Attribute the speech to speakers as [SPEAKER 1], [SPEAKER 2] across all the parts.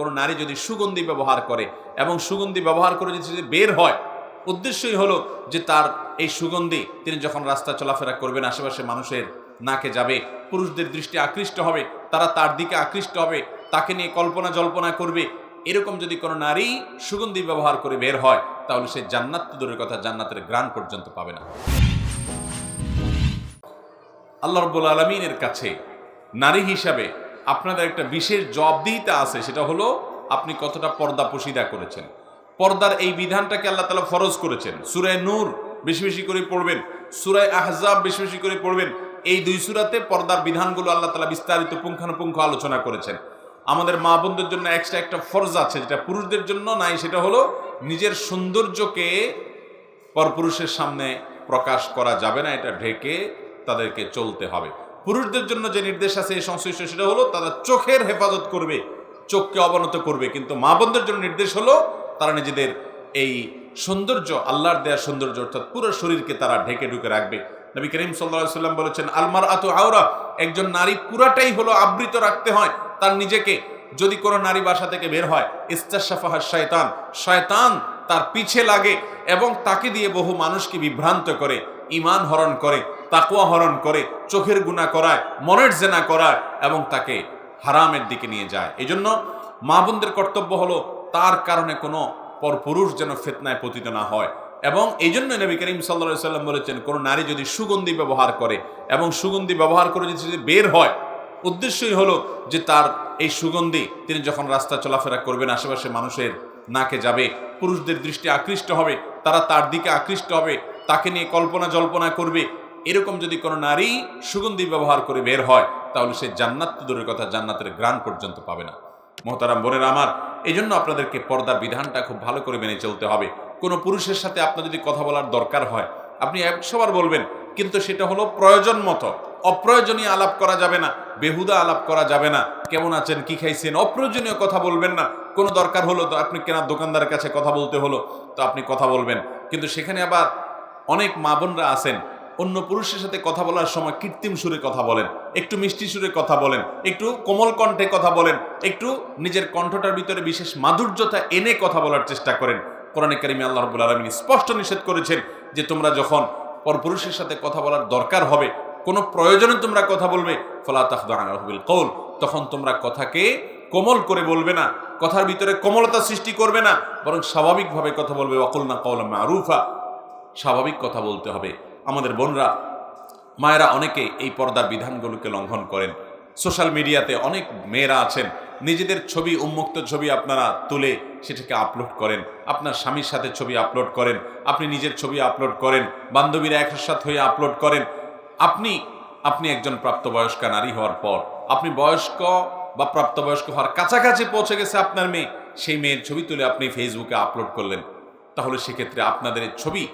[SPEAKER 1] কোনো নারী যদি সুগন্ধি ব্যবহার করে এবং সুগন্ধি ব্যবহার করে যদি বের হয়, উদ্দেশ্যই হলো যে তার এই সুগন্ধি তিনি যখন রাস্তা চলাফেরা করবেন আশেপাশে মানুষের নাকে যাবে, পুরুষদের দৃষ্টি আকৃষ্ট হবে, তারা তার দিকে আকৃষ্ট হবে, তাকে নিয়ে কল্পনা জল্পনা করবে, এরকম যদি কোনো নারী সুগন্ধি ব্যবহার করে বের হয়, তাহলে সে জান্নাত দূরের কথা, জান্নাতের গ্রাণ পর্যন্ত পাবে না। আল্লাহ রব্বুল আলমিনের কাছে নারী হিসাবে আপনাদের একটা বিশেষ জবাবদিহিতা আছে, সেটা হলো আপনি কতটা পর্দা পুশিদা করেছেন। পর্দার এই বিধানটাকে আল্লাহ তালা ফরজ করেছেন। সুরায় নূর বেশি বেশি করে পড়বেন সুরায় আহজাব বেশি বেশি করে পড়বেন। এই দুই সুরাতে পর্দার বিধানগুলো আল্লাহ তালা বিস্তারিত পুঙ্খানুপুঙ্খ আলোচনা করেছেন। আমাদের মা বোনদের জন্য এক্সট্রা একটা ফরজ আছে, যেটা পুরুষদের জন্য নাই, সেটা হলো নিজের সৌন্দর্যকে পরপুরুষের সামনে প্রকাশ করা যাবে না, এটা ঢেকে তাদেরকে চলতে হবে। পুরুষদের জন্য যে নির্দেশ আছে এই সংশ্লিষ্ট, সেটা হলো তারা চোখের হেফাজত করবে, চোখকে অবনত করবে। কিন্তু মা বোনদের জন্য নির্দেশ হলো তারা নিজেদের এই সৌন্দর্য, আল্লাহর দেয়া সৌন্দর্য, অর্থাৎ পুরো শরীরকে তারা ঢেকে ঢুকে রাখবে। নবী করিম সাল্লা সাল্লাম বলেছেন আলমার আতো আওরা একজন নারী পুরাটাই হলো আবৃত রাখতে হয়। তার নিজেকে যদি কোনো নারী বাসা থেকে বের হয়, ইস্তাশাফাহা শয়তান শয়তান তার পিছে লাগে এবং তাকে দিয়ে বহু মানুষকে বিভ্রান্ত করে ইমান হরণ করে। তাকুয়া হরণ করে, চোখের গুণা করায়, মনের জেনা করায় এবং তাকে হারামের দিকে নিয়ে যায়। এই জন্য মা বোনদের কর্তব্য হলো তার কারণে কোনো পরপুরুষ যেন ফেতনায় পতিত না হয়। এবং এই জন্য নবী করিম সাল্লা সাল্লাম বলেছেন, কোনো নারী যদি সুগন্ধি ব্যবহার করে এবং সুগন্ধি ব্যবহার করে যদি বের হয়, উদ্দেশ্যই হলো যে তার এই সুগন্ধি তিনি যখন রাস্তা চলাফেরা করবেন, আশেপাশে মানুষের নাকে যাবে, পুরুষদের দৃষ্টি আকৃষ্ট হবে, তারা তার দিকে আকৃষ্ট হবে, তাকে নিয়ে কল্পনা জল্পনা করবে এরকম যদি কোনো নারী সুগন্ধি ব্যবহার করে বের হয়, তাহলে সে জান্নাত দূরের কথা, জান্নাতের গ্রাণ পর্যন্ত পাবে না। মোহতারাম বোনের আমার এই জন্য আপনাদেরকে পর্দার বিধানটা খুব ভালো করে মেনে চলতে হবে। কোনো পুরুষের সাথে আপনার যদি কথা বলার দরকার হয়, আপনি একশোবার বলবেন, কিন্তু সেটা হলো প্রয়োজন মতো। অপ্রয়োজনীয় আলাপ করা যাবে না, বেহুদা আলাপ করা যাবে না। কেমন আছেন, কি খাইছেন, অপ্রয়োজনীয় কথা বলবেন না। কোনো দরকার হলো তো আপনি কেনার দোকানদারের কাছে কথা বলতে হলো, তো আপনি কথা বলবেন। কিন্তু সেখানে আবার অনেক মা বোনরা আছেন অন্য পুরুষের সাথে কথা বলার সময় কৃত্রিম সুরে কথা বলেন, একটু মিষ্টি সুরে কথা বলেন, একটু কোমল কণ্ঠে কথা বলেন, একটু নিজের কণ্ঠটার ভিতরে বিশেষ মাধুর্যতা এনে কথা বলার চেষ্টা করেন। কোরআনে কারিমে আল্লাহ রবুল আলমিন স্পষ্ট নিষেধ করেছেন যে তোমরা যখন পরপুরুষের সাথে কথা বলার দরকার হবে, কোনো প্রয়োজনে তোমরা কথা বলবে, ফলা তাহবিল কৌল তখন তোমরা কথাকে কোমল করে বলবে না, কথার ভিতরে কোমলতা সৃষ্টি করবে না, বরং স্বাভাবিকভাবে কথা বলবে অকল না কৌল মারুফা, স্বাভাবিক কথা বলতে হবে। আমাদের বোনরা, মায়েরা অনেকে এই পর্দার বিধানগুলোকে লঙ্ঘন করেন। সোশ্যাল মিডিয়াতে অনেক মেয়েরা আছেন, নিজেদের ছবি, উন্মুক্ত ছবি আপনারা তুলে সেটাকে আপলোড করেন। আপনার স্বামীর সাথে ছবি আপলোড করেন, আপনি নিজের ছবি আপলোড করেন, বান্ধবীরা একসাথে হয়ে আপলোড করেন। আপনি আপনি একজন প্রাপ্তবয়স্কা নারী হওয়ার পর, আপনি বয়স্ক বা প্রাপ্তবয়স্ক হওয়ার কাছাকাছি পৌঁছে গেছে আপনার মেয়ে, সেই মেয়ের ছবি তুলে আপনি ফেসবুকে আপলোড করলেন। তাহলে সেক্ষেত্রে আপনাদের ছবি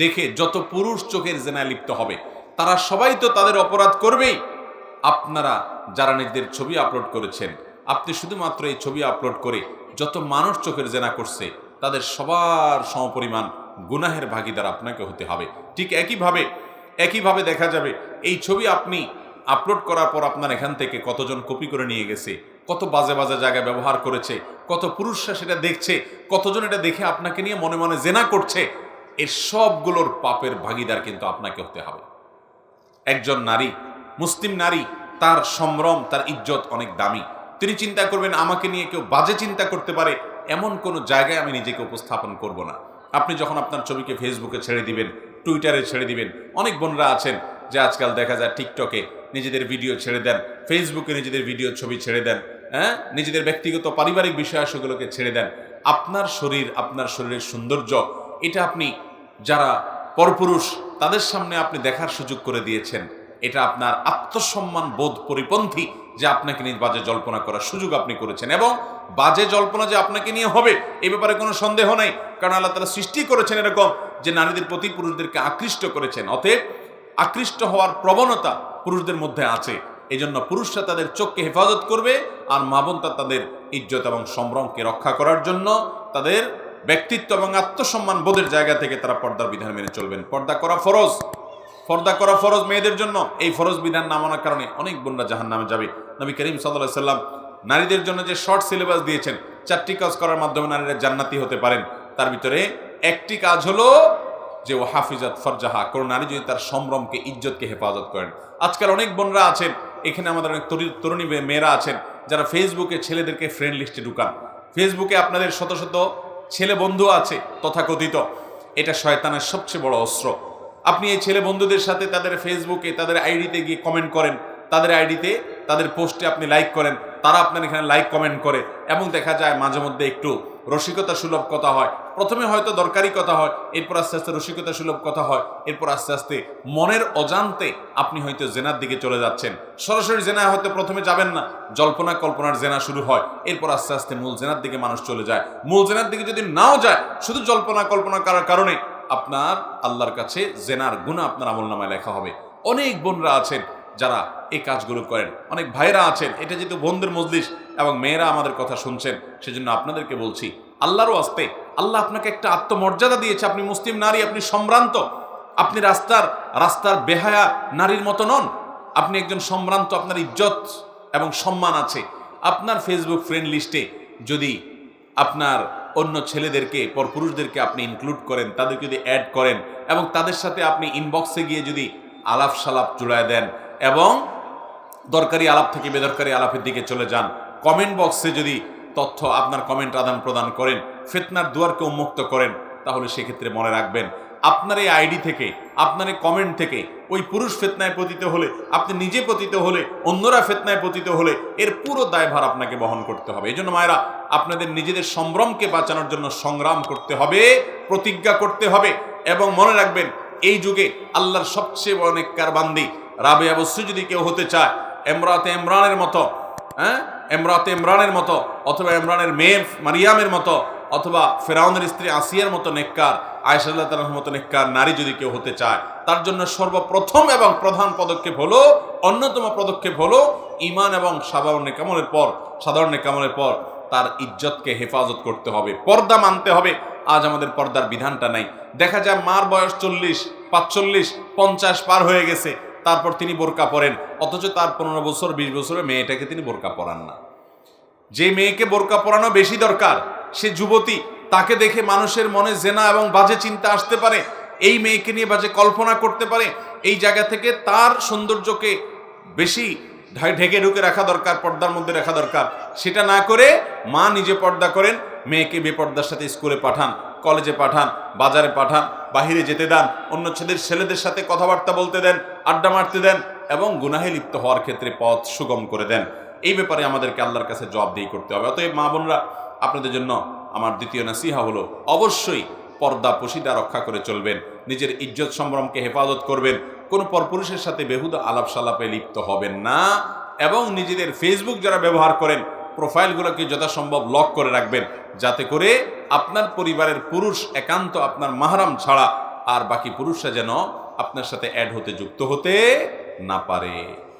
[SPEAKER 1] দেখে যত পুরুষ চোখের জেনায় লিপ্ত হবে, তারা সবাই তো তাদের অপরাধ করবেই। আপনারা যারা নিজেদের ছবি আপলোড করেছেন, আপনি শুধুমাত্র এই ছবি আপলোড করে যত মানুষ চোখের জেনা করছে, তাদের সবার সমপরিমাণ গুনাহের ভাগিদার আপনাকে হতে হবে। ঠিক একইভাবে একইভাবে দেখা যাবে, এই ছবি আপনি আপলোড করার পর আপনার এখান থেকে কতজন কপি করে নিয়ে গেছে, কত বাজে বাজে জায়গায় ব্যবহার করেছে, কত পুরুষরা সেটা দেখছে, কতজন এটা দেখে আপনাকে নিয়ে মনে মনে জেনা করছে এর সবগুলোর পাপের ভাগিদার কিন্তু আপনাকে হতে হবে। একজন নারী, মুসলিম নারী, তার সম্ভ্রম, তার ইজ্জত অনেক দামি। তিনি চিন্তা করবেন, আমাকে নিয়ে কেউ বাজে চিন্তা করতে পারে, এমন কোনো জায়গায় আমি নিজেকে উপস্থাপন করব না। আপনি যখন আপনার ছবিকে ফেসবুকে ছেড়ে দিবেন, টুইটারে ছেড়ে দিবেন, অনেক বোনরা আছেন যে আজকাল দেখা যায় টিকটকে নিজেদের ভিডিও ছেড়ে দেন, ফেসবুকে নিজেদের ভিডিও ছবি ছেড়ে দেন হ্যাঁ? নিজেদের ব্যক্তিগত, পারিবারিক বিষয়াশগুলোকে ছেড়ে দেন। আপনার শরীর, আপনার শরীরের সৌন্দর্য এটা আপনি যারা পরপুরুষ, তাদের সামনে আপনি দেখার সুযোগ করে দিয়েছেন। এটা আপনার আত্মসম্মান বোধ পরিপন্থী যে আপনাকে নিয়ে বাজে জল্পনা করার সুযোগ আপনি করেছেন এবং বাজে জল্পনা যে আপনাকে নিয়ে হবে, এ ব্যাপারে কোনো সন্দেহ নেই। কারণ আল্লাহ তারা সৃষ্টি করেছেন এরকম যে নারীদের প্রতি পুরুষদেরকে আকৃষ্ট করেছেন। অতএব আকৃষ্ট হওয়ার প্রবণতা পুরুষদের মধ্যে আছে। এই জন্য পুরুষরা তাদের চোখকে হেফাজত করবে আর মা বোন তা তাদের ইজ্জত এবং সম্ভ্রমকে রক্ষা করার জন্য তাদের ব্যক্তিত্ব এবং আত্মসম্মান বোধের জায়গা থেকে তারা পর্দার বিধান মেনে চলবেন। পর্দা করা ফরজ। পর্দা করা ফরজ মেয়েদের জন্য। এই ফরজ বিধান না মানার কারণে অনেক বোনরা জাহান নামে যাবে। নবী করিম সাল্লাহ সাল্লাম নারীদের জন্য যে শর্ট সিলেবাস দিয়েছেন, চারটি কাজ করার মাধ্যমে নারীরা জান্নাতি হতে পারেন। তার ভিতরে একটি কাজ হলো যে ও হাফিজাত ফরজাহা, কোনো নারী যদি তার সম্ভ্রমকে, ইজ্জতকে হেফাজত করেন। আজকাল অনেক বোনরা আছেন। এখানে আমাদের অনেক তরুণী মেয়েরা আছেন যারা ফেসবুকে ছেলেদেরকে ফ্রেন্ড লিস্টে ঢুকান। ফেসবুকে আপনাদের শত শত ছেলে বন্ধু আছে তথাকথিত। এটা শয়তানের সবচেয়ে বড় অস্ত্র। আপনি এই ছেলে বন্ধুদের সাথে তাদের ফেসবুকে তাদের আইডিতে গিয়ে কমেন্ট করেন। তাদের আইডিতে তাদের পোস্টে আপনি লাইক করেন। তারা আপনার এখানে লাইক কমেন্ট করে এবং দেখা যায় মাঝে মধ্যে একটু রসিকতা সুলভ কথা হয়। প্রথমে হয়তো দরকারি কথা হয়, এরপর আস্তে আস্তে রসিকতা সুলভ কথা হয়, এরপর আস্তে আস্তে মনের অজান্তে আপনি হয়তো জেনার দিকে চলে যাচ্ছেন। সরাসরি জেনা হয়তো প্রথমে যাবেন না, জল্পনা কল্পনার জেনা শুরু হয়, এরপর আস্তে আস্তে মূল জেনার দিকে মানুষ চলে যায়। মূল জেনার দিকে যদি নাও যায়, শুধু জল্পনা কল্পনা করার কারণে? আপনার আল্লাহর কাছে জেনার গুণা আপনার আমল নামায় লেখা হবে। অনেক বোনরা আছেন যারা এই কাজগুলো করেন। অনেক ভাইরা আছেন, এটা যেহেতু বোনদের মজলিস এবং মেয়েরা আমাদের কথা শুনছেন, সেজন্য আপনাদেরকে বলছি আল্লাহরও আসতে আল্লাহ আপনাকে একটা আত্মমর্যাদা দিয়েছে। আপনি মুসলিম নারী, আপনি সম্ভ্রান্ত। আপনি রাস্তার রাস্তার বেহায়া নারীর মতো নন। আপনি একজন সম্ভ্রান্ত, আপনার ইজ্জত এবং সম্মান আছে। আপনার ফেসবুক ফ্রেন্ড লিস্টে যদি আপনার অন্য ছেলেদেরকে, পরপুরুষদেরকে আপনি ইনক্লুড করেন, তাদেরকে যদি অ্যাড করেন এবং তাদের সাথে আপনি ইনবক্সে গিয়ে যদি আলাপ সালাপ জুড়ায় দেন এবং দরকারি আলাপ থেকে বেদরকারি আলাপের দিকে চলে যান। কমেন্ট বক্সে যদি তথ্য আপনার কমেন্ট আদান প্রদান করেন, ফেতনার দুয়ারকে উন্মুক্ত করেন, তাহলে সেক্ষেত্রে মনে রাখবেন, আপনার এই আইডি থেকে, আপনার এই কমেন্ট থেকে ওই পুরুষ ফেতনায় পতিত হলে, আপনি নিজে পতিত হলে, অন্যরা ফেতনায় পতিত হলে, এর পুরো দায়ভার আপনাকে বহন করতে হবে। এই জন্য মায়েরা, আপনাদের নিজেদের সম্ভ্রমকে বাঁচানোর জন্য সংগ্রাম করতে হবে, প্রতিজ্ঞা করতে হবে এবং মনে রাখবেন, এই যুগে আল্লাহর সবচেয়ে বড় নেককার বান্দি রাবে অবশ্যই যদি কেউ হতে চায়, এমরাতে ইমরানের মতো হ্যাঁ? এমরাতে ইমরানের মতো, অথবা ইমরানের মেয়ে মারিয়ামের মতো, অথবা ফেরাউনের স্ত্রী আসিয়ার মতো নেককার আয়সাল্লাহ তালার মতো নেককার নারী যদি কেউ হতে চায়, তার জন্য সর্বপ্রথম এবং প্রধান পদক্ষেপ হলো, অন্যতম পদক্ষেপ হলো ইমান এবং সাধারণ নেকামলের পর, সাধারণ নেকামলের পর তার ইজ্জতকে হেফাজত করতে হবে। পর্দা মানতে হবে। আজ আমাদের পর্দার বিধানটা নাই। দেখা যায় মার বয়স চল্লিশ, পাঁচচল্লিশ, পঞ্চাশ পার হয়ে গেছে। তারপর তিনি বোরকা পরেন। অথচ তার পনেরো বছর, বিশ বছরের মেয়েটাকে তিনি বোরকা পরান না। যে মেয়েকে বোরকা পরানো বেশি দরকার, সে যুবতী, তাকে দেখে মানুষের মনে জেনা এবং বাজে চিন্তা আসতে পারে। এই মেয়েকে নিয়ে বাজে কল্পনা করতে পারে। এই জায়গা থেকে তার সৌন্দর্যকে বেশি ঢেকে ঢুকে রাখা দরকার, পর্দার মধ্যে রাখা দরকার। সেটা না করে মা নিজে পর্দা করেন, মেয়েকে বেপর্দার সাথে স্কুলে পাঠান। কলেজে পাঠান, বাজারে পাঠান, বাহিরে যেতে দেন, অন্য ছেলেদের ছেলেদের সাথে কথাবার্তা বলতে দেন, আড্ডা মারতে দেন এবং গুনাহে লিপ্ত হওয়ার ক্ষেত্রে পথ সুগম করে দেন। এই ব্যাপারে আমাদেরকে আল্লাহর কাছে জবাবদিহি করতে হবে। অতএব মা বোনরা, আপনাদের জন্য আমার দ্বিতীয় নাসিহা হলো, অবশ্যই পর্দা পশিদা রক্ষা করে চলবেন, নিজের ইজ্জত সম্ভ্রমকে হেফাজত করবেন, কোনো পরপুরুষের সাথে বেহুদা আলাপ সালাপে লিপ্ত হবেন না এবং নিজেদের ফেসবুক যারা ব্যবহার করেন প্রোফাইলগুলোকে যথাসম্ভব লক করে রাখবেন, যাতে করে আপনার পরিবারের পুরুষ একান্ত আপনার মাহারাম ছাড়া আর বাকি পুরুষরা যেন আপনার সাথে অ্যাড হতে যুক্ত হতে না পারে।